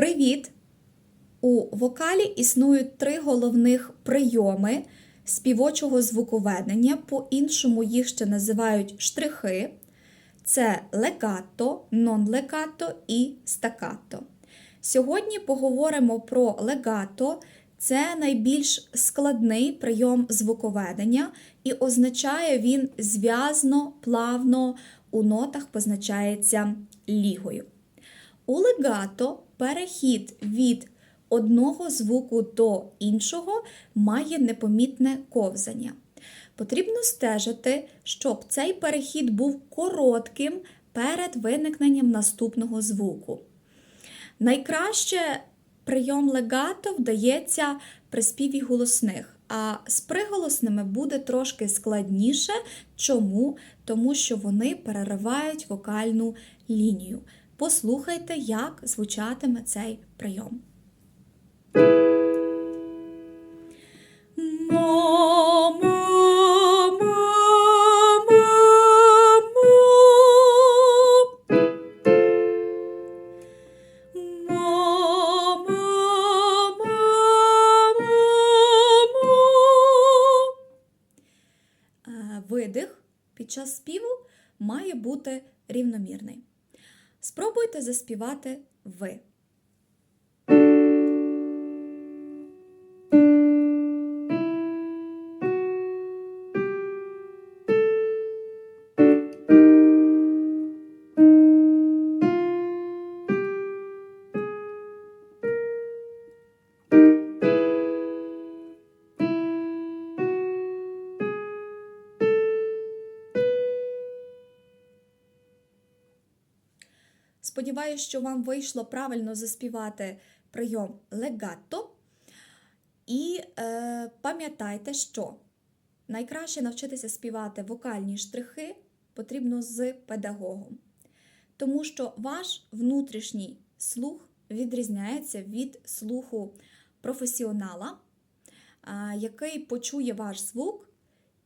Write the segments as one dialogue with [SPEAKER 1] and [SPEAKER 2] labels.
[SPEAKER 1] Привіт! У вокалі існують три головних прийоми співочого звуковедення, по-іншому їх ще називають штрихи. Це легато, нон-легато і стакато. Сьогодні поговоримо про легато. Це найбільш складний прийом звуковедення, і означає він зв'язно, плавно, у нотах позначається лігою. У легато перехід від одного звуку до іншого має непомітне ковзання. Потрібно стежити, щоб цей перехід був коротким перед виникненням наступного звуку. Найкраще прийом легато вдається при співі голосних, а з приголосними буде трошки складніше. Чому? Тому що вони переривають вокальну лінію. Послухайте, як звучатиме цей прийом. Видих під час співу має бути рівномірний. Спробуйте заспівати ви. Сподіваюсь, що вам вийшло правильно заспівати прийом легато. І е, пам'ятайте, що найкраще навчитися співати вокальні штрихи потрібно з педагогом. Тому що ваш внутрішній слух відрізняється від слуху професіонала, який почує ваш звук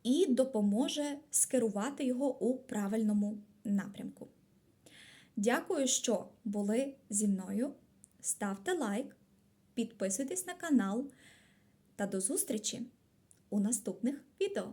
[SPEAKER 1] і допоможе скерувати його у правильному напрямку. Дякую, що були зі мною. Ставте лайк, підписуйтесь на канал та до зустрічі у наступних відео.